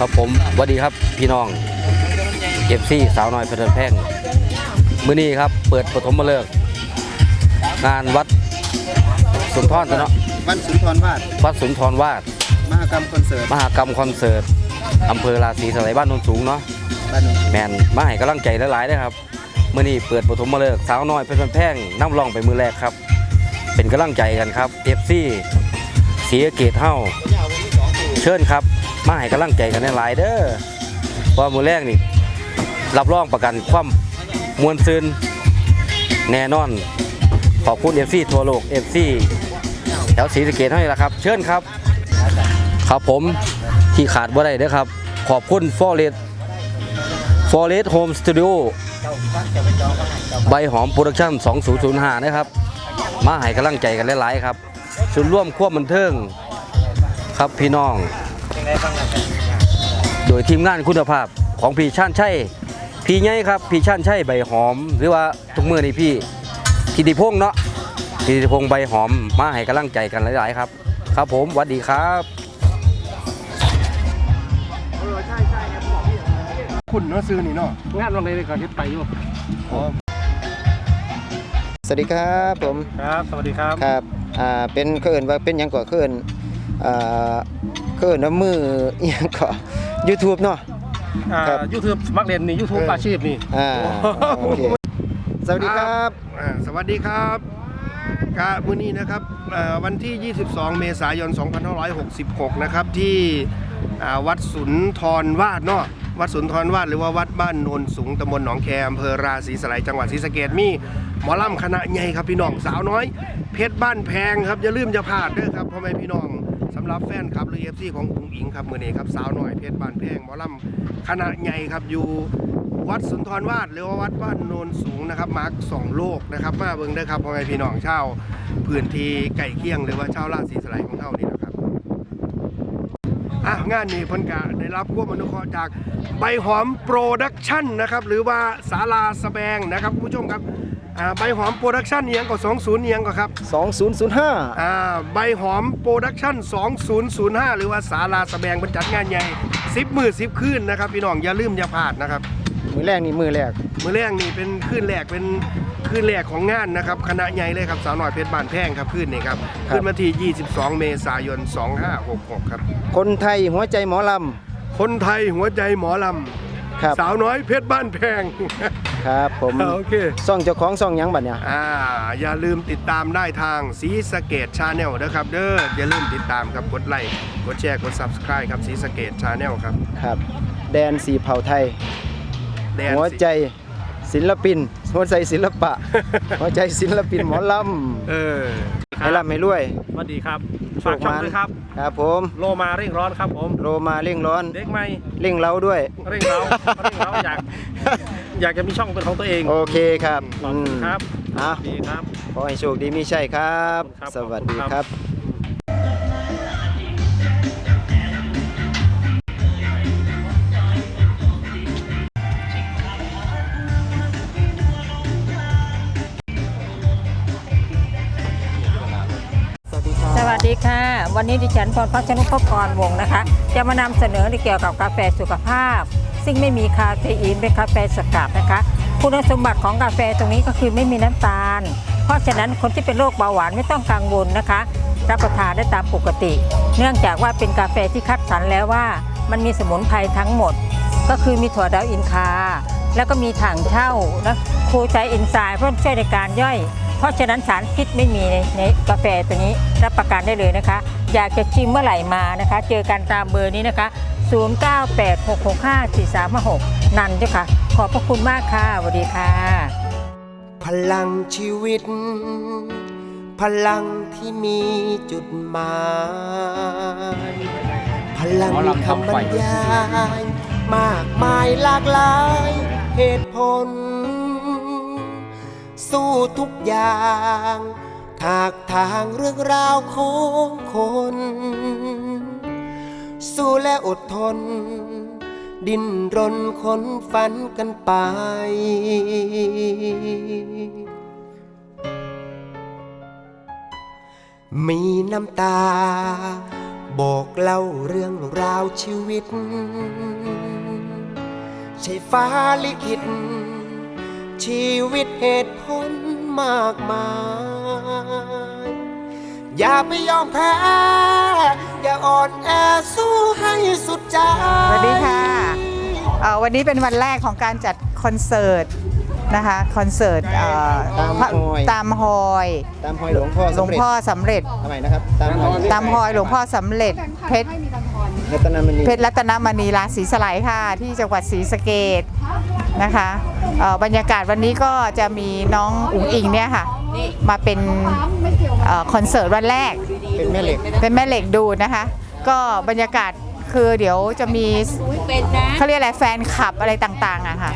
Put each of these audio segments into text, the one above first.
ครับผมสวัสดีครับพี่น้องเอฟซีสาวน้อยเพลินแพร่งมื้อนี้ครับ เปิดปฐมฤกษ์งานวัดสุนทรเนาะวันสุนทรวาดวัดสุนทรวาดมหกรรมคอนเสิร์ตมหากรรมคอนเสิร์ตอำเภอราศีสไลยบ้านโนนสูงเนาะบ้านหนองแมนมาให้กำลังใจหลายๆนะครับมื้อนี้เปิดปฐมฤกษ์สาวน้อยเพลินแพร่งน้ำร่องไปมือแรกครับ เป็นกำลังใจกันครับเอฟซีสีสะเกตเฮ้าเชิญครับ มาให้กำลังใจกันหลายเด้อเพราะมือแรกนี่รับรองประกันความมวลซึนแน่นอน ขอบคุณเอฟซีทั่วโลกเอฟซีแถวศรีสะเกดให้ละครับ เชิญครับ ครับผมที่ขาดบ่ได้เด้อครับ ขอบคุณฟอเรสฟอเรสโฮมสตูดิโอใบหอมโปรดักชั่น 2005 นะครับ มาให้กำลังใจกันหลายๆครับส่วนร่วมควบบันเทิงครับพี่น้อง โดยทีมงานคุณภาพของพี่ชาญชัยพี่ใหญ่ครับพี่ชาญชัยใบหอม หรือว่าทุกมือนี่พี่ทิติพงษ์เนาะทิติพงษ์ใบหอมมาให้กำลังใจกันหลายๆครับ ครับผมสวัสดีครับคุณเนาะซื้อนี่เนาะงานวันเลยก่อนที่ไปอยู่สวัสดีครับผมครับ สวัสดีครับครับอ่าเป็นเคลื่อนว่าเป็นหยังก่อเคลื่อนอ่า เคลื่อนว่ามืออิหยังก่อ YouTube เนาะครับยูทูบมักเรียนนี่ยูทูบอาชีพนี่อ่าโอเคสวัสดีครับอ่าสวัสดีครับกะมื้อนี้นะครับเอ่อวันที่ 22 เมษายน 2566 นะครับ ที่อ่าวัดสุนทรวาดเนาะวัดสุนทรวาดหรือว่าวัดบ้านโนนสูงตำบลหนองแคอำเภอราศีสไลยจังหวัดศรีสะเกษมีหมอลำคณะใหญ่ครับพี่น้องสาวน้อย เพชรบ้านแพงครับอย่าลืมจะพลาดเด้อครับพ่อแม่พี่น้องสำหรับแฟนครับหรือเอฟซีของอุ๋งอิงครับมือนี้ครับสาวหน้อยเพชรบานแพงหมอลำคณะใหญ่ครับอยู่วัดสุนทรวาดหรือว่าวัดบ้านโนนสูงนะครับมาร์คสองโลกนะครับ มาเบิ่งได้ครับพ่อแม่พี่น้องเช่าพื้นที่ไก่เคียงหรือว่าเช่าราศีสไลยของเฮานี่นะครับอะงานนี้เพิ่นกะได้รับความอนุเคราะห์จากใบหอมโปรดักชั่นนะครับหรือว่าศาลาสแบงนะครับคุณผู้ชมครับ อ่าใบหอมโปรดักชั่นเนียงก็20เนียงก็ครับ2005 อ่าใบหอมโปรดักชั่น2005 หรือว่าศาลาสแบงบรรจัดงานใหญ่10มือ10คืนนะครับพี่น้องอย่าลืมอย่าพลาดนะครับ มือแรกนี่มือแรก มือแรกนี่เป็นคืนแรกเป็นคืนแรกของงานนะครับคณะใหญ่เลยครับสาวหน่อยเพชรบานแพงครับคืนนี้ครับ คืนวันที่ 22 เมษายน 2566 ครับ คนไทยหัวใจหมอลคนไทยหัวใจหมอลำ ครับำสาวน้อยเพชรบ้านแพง ครับ ผมโอเค ซ่องเจ้าของซ่องหยังบัดเนี่ย อ่าอย่าลืมติดตามได้ทางสีสะเกตชาแนลนะครับ เด้ออย่าลืมติดตามครับกดไลค์กดแชร์กด Subscribe ครับสีสะเกตชาแนลครับครับ แดนสีเผ่าไทย แดนหัวใจศิลปิน หัวใจศิลปะ หัวใจศิลปินหมอลเออำให้ร่ำให้รวย สวัสดีครับโช ฝากคช่องมันด้วยครับ ครับผมโลมาเร่งร้อนครับผมโรมาเร่งร้อน เด็กใหม่เร่งเร้าด้วย เร่งเร้าเร่งเร้าอยาก อยากจะมีช่องเป็นของตัวเองโอเคครับขอบคุณครับ อะดีครับ ขอให้โชคดีมีชัยครับ ขอบคุณครับ สวัสดีขอบคุณคครัรับบ ค่ะ วันนี้ดิฉันพรพัชนุพกรวงนะคะ จะมานำเสนอในเกี่ยวกับกาแฟสุขภาพ ซึ่งไม่มีคาเฟอีนเป็นกาแฟสกัดนะคะ คุณสมบัติของกาแฟตรงนี้ก็คือไม่มีน้ำตาล เพราะฉะนั้นคนที่เป็นโรคเบาหวานไม่ต้องกังวลนะคะ รับประทานได้ตามปกติ เนื่องจากว่าเป็นกาแฟที่คัดสรรแล้วว่า มันมีสมุนไพรทั้งหมด ก็คือมีถั่วดาวอินคา แล้วก็มีถังเช่าและคูไซเอนไซม์เพื่อช่วยในการย่อย เพราะฉะนั้นสารพิษไม่มีในในกาแฟตัวนี้ รับประกันได้เลยนะคะ อยากจะชิมเมื่อไหร่มานะคะ เจอกันตามเบอร์นี้นะคะ 0986654356 นันเจ้าค่ะ ขอบพระคุณมากค่ะสวัสดีค่ะ พลังชีวิต พลังที่มีจุดหมายพลังมีคำบรรยายมากมายหลากหลายเหตุผล สู้ทุกอย่าง ถากทางเรื่องราวของคน สู้และอดทน ดิ้นรนค้นฝันกันไป มีน้ำตา บอกเล่าเรื่องราวชีวิต ใช่ฟ้าลิขิตชีวิตเหตุผลมากมาย อย่าไปยอมแพ้ อย่าอ่อนแอสู้ให้สุดใจ สวัสดีค่ะเอ่อวันนี้เป็นวันแรกของการจัดคอนเสิร์ตนะคะคอนเสิร์ตเอ่อตามฮอย ตามฮอยตามหอยหลวงพ่อหลวงสำเร็จพ่อสำเร็จ ทำไมนะครับ ตามหอยตามฮอยหลวงพ่อสำเร็จเพชรรัตนมณีเพชรรัตนมณีราศีสไลด์ค่ะ ที่จังหวัดศรีสะเกดนะคะเอ่อบรรยากาศวันนี้ก็จะมีน้องอุ๋งอิงเนี่ยค่ะ มาเป็นเอ่อคอนเสิร์ตวันแรก เป็นแม่เหล็ก เป็นแม่เหล็กดูนะคะ ก็บรรยากาศคือเดี๋ยวจะมีเขาเรียกอะไรแฟนคลับอะไรต่างๆอะค่ะ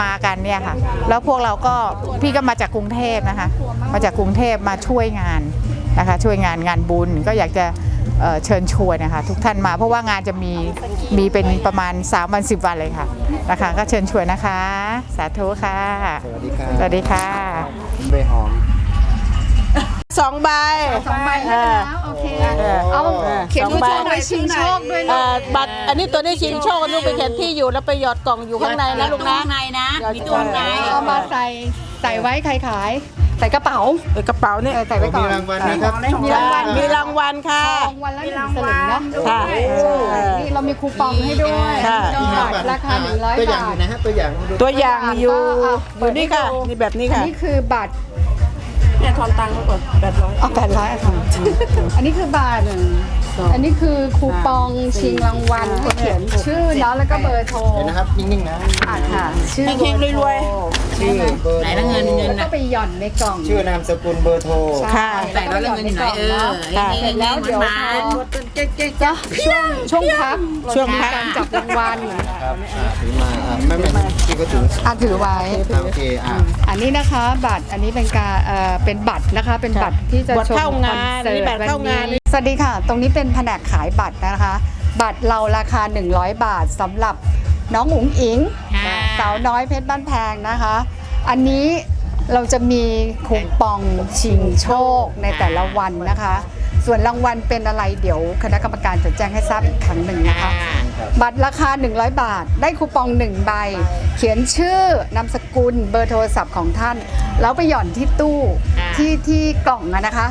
มากันเนี่ยค่ะ แล้วพวกเราก็พี่ก็มาจากกรุงเทพนะคะ มาจากกรุงเทพมาช่วยงานนะคะ ช่วยงานงานบุญก็อยากจะเอ่อเชิญชวนนะคะทุกท่านมาเพราะว่างานจะมีมีเป็นประมาณ 3 วัน 10 วันเลยค่ะนะคะก็เชิญชวนนะคะ สาธุค่ะ สวัสดีครับสวัสดีค่ะใบหอม สองใบ สองใบเออโอเคเอาเขียนผู้โชคดีชิงโชคด้วยเอ่อบัตรอันนี้ตัวนี้ชิงโชคลูกไปเขียนที่อยู่แล้วไปหยอดกล่องอยู่ข้างในนะลูกนะในนะมีตู้ในเอามาใส่ใส่ไว้ใครขาย ใส่กระเป๋าเออกระเป๋านี่เออใส่ไว้ก่อนมีรางวัลนะครับมีรางวัลมีรางวัลค่ะวันละหนึ่งสลึงเนาะค่ะนี่เรามีคูปองให้ด้วยค่ะบัตรราคา100ตัวอย่างบาอทยู่นะฮะตัวอย่างดูตัวอย่างอยู่ก็เอาอยู่นี่ค่ะเปิดให้ดูนี่แบบนี้อันค่ะนี้คือบัตร เนี่ยทอนตังค์ก่อนแปดร้อยเอาแปดร้อยค่ะ อันนี้คือบัตร อันนี้คือคูปองชิงรางวัลให้เขียนชื่อเนาะแล้วก็เบอร์โทรเห็นนะครับ นิ่งๆนะอ่านค่ะ ชื่อเฮงๆรวยชื่อเบอร์ไหนละเงินเงินแล้วก็ไปหย่อนในกล่อง ชื่อนามสกุลเบอร์โทรค่ะแต่แล้วเงินอยู่ไหนเออค่ะเสร็จแล้วเดี๋ยวพอจะช่วงช่วงพักช่วงพักการจับรางวัลครับอ่าถือมาอ่าไม่ไม่ที่ก็ถืออะถือไว้อ่าโอเคอ่าอันนี้นะคะบัตรอันนี้เป็นการเอ่อเป็นบัตรนะคะเป็นบัตรที่จะบัตรชมเข้างานคอเสิร์นี่ตบัตรเข้างานวั สวัสดีค่ะ ตรงนี้เป็นแผนกขายบัตรนะคะ บัตรเราราคา 100 บาทสำหรับน้องอุ๋งอิง สาวน้อยเพชรบ้านแพงนะคะ อันนี้เราจะมีคูปองชิงโชคในแต่ละวันนะคะ ส่วนรางวัลเป็นอะไรเดี๋ยวคณะกรรมการจะแจ้งให้ทราบอีกครั้งหนึ่งนะคะ บัตรราคา 100 บาท ได้คูปอง1ใบ เขียนชื่อนามสกุลเบอร์โทรศัพท์ของท่าน แล้วไปหย่อนที่ตู้ที่ที่กล่องอะนะคะ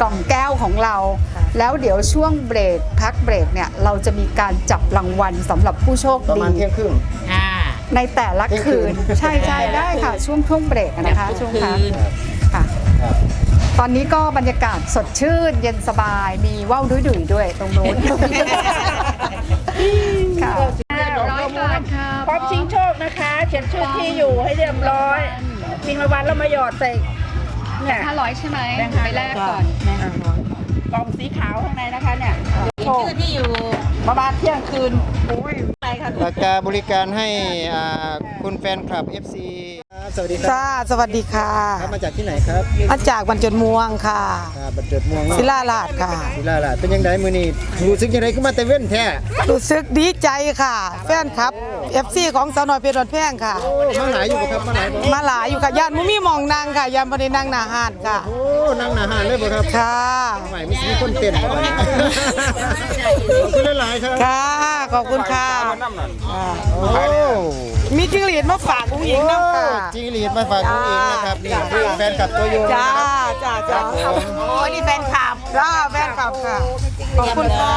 กล่องแก้วของเรา แล้วเดี๋ยวช่วงเบรกพักเบรกเนี่ยเราจะมีการจับรางวัลสำหรับผู้โชคประดีมาณเที่ยงครึ่ง ในแต่ละเที่ยงคืคืน น ใช่ใช่ได้ค่ะ ช่วงช่วงเบรกอะนะคะ ช่วงพักค่ะ ครับตอนนี้ก็บรรยากาศสดชื่นเย็นสบายมีว่าวดุยดุยๆด้วยตรงนู้น ค่ะร้อยบาทค่ะพร้อมชิงโชคนะคะ เขียนชื่อที่อยู่ให้เรียบร้อยชิงรางวัลแล้วมาหยอดใส่เนี่ยห้าร้อยใช่ไหมไปแลกก่อนกล่องสีขาวข้างในนะคะเนี่ยชื่อที่อยู่ประมาณเที่ยงคืนโอ้ยไปค่ะราคาบริการให้อ่าคุณแฟนคลับ FC ครับ สวัสดีครัค่ะสวัสดีค่ะ ครับมาจากที่ไหนครับมาจากบรรจนม่วงค่ะอ่าบัตรเดือดม่วงเนาะศิลาลาดค่ะ ศิลาล่ะเป็นยังไงมือนี่รู้สึกยังไงขึ้นมาแต่เว้นแท้รู้สึกดีใจค่ะ แฟนครับ FC ของสาวน้อยเพชรวันแพงค่ะ โอ้มาหลายอยู่บ่ครับมาหลายบ่มาหลายอยู่ค่ะย่านมุมีหมองนางค่ะย่านบ่ได้นั่งหน้าห้านค่ะ โอ้นั่งหนาหานเลยบ่ครับค่ะ ใหม่มีมีคนเต้นบ่ครับขอบคุณหลายๆครับค่ะ ขอบคุณค่ะโอ้ มีจิ้งหรีดมาฝากอุ้งอิงน้ำค่ะ จิงหรีดมาฝากคุณเองนะครับนี่คือแฟนคลับตัวยงจ้านะครับ จ้าจ้าโอ้ยนี่แฟนคลับ จ้าแฟนคลับค่ะ ขอบคุณค่ะ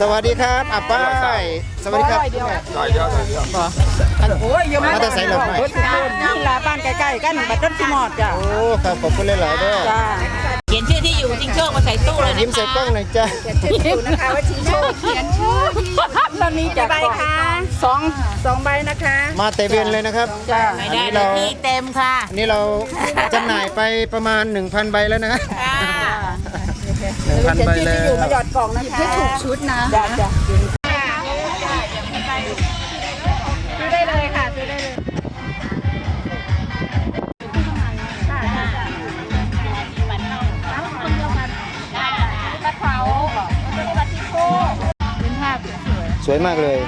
สวัสดีครับอะป้ายสวัสดีครับมาแต่ใส่หลบหน่อย นี่ลาบ้านใกล้ๆกันบัดต้นสิหมอดจ้ะโอ้ครับขอบคุณหลายๆด้วยจ้า ส่ตู้เลยยิ้มใส่กล้องหน่อยจ้าอยู่นะคะว่าชิงโชคเขียนชื่อตอนนี้จะใบค่ะสองสองใบนะคะมาแต่เวียนเลยนะครับไม่ได้อันนี้เลเรายที่เต็มค่ะอันนี้เราจำหน่ายไปประมาณ 1,000 ใบแล้วนะหนึ่งพันใบแล้วมาหยอดกล่องนะคะให้ถูกชุดนะซื้อได้ วยมากเลย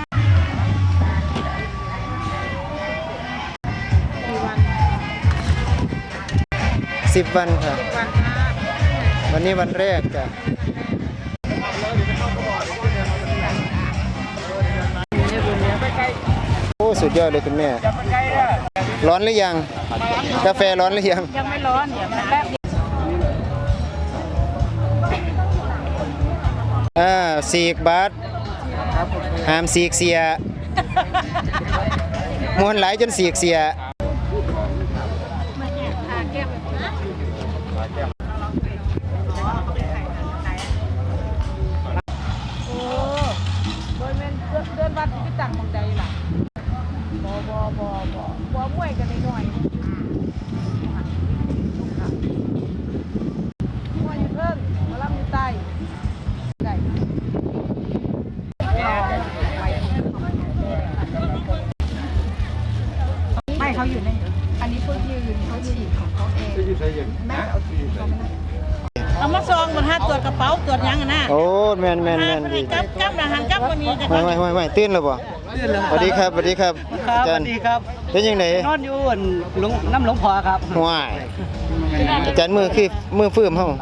สิบวันค่ะ วันนี้วันแรกจ้ะโอ้สุดยอดเลยคุณแม่ ร้อนหรือยัง กาแฟร้อนหรือยัง ยังไม่ร้อนเดี๋ยวแป๊บอ่าสี่บาท หามสีกเสียมวนหลายจนสีกเสียโดยเดินเดินวัดที่ต่างมองใดล่ะบ่บ่บ่บ่บ่มวยกันหน่อย โอ้แมนแมนแมนหาดีกับกับนะหันกับคนนี้จะไม่ไม่ไม่ไม่ตื่นแล้วบ่สวัสดีครับสวัสดีครับอาจารย์ครับเป็นยังไงนอนอยู่อั่นหลวงน้ำหลวงพอครับห่วยอาจารย์มือคือมือฟื้มเฮาค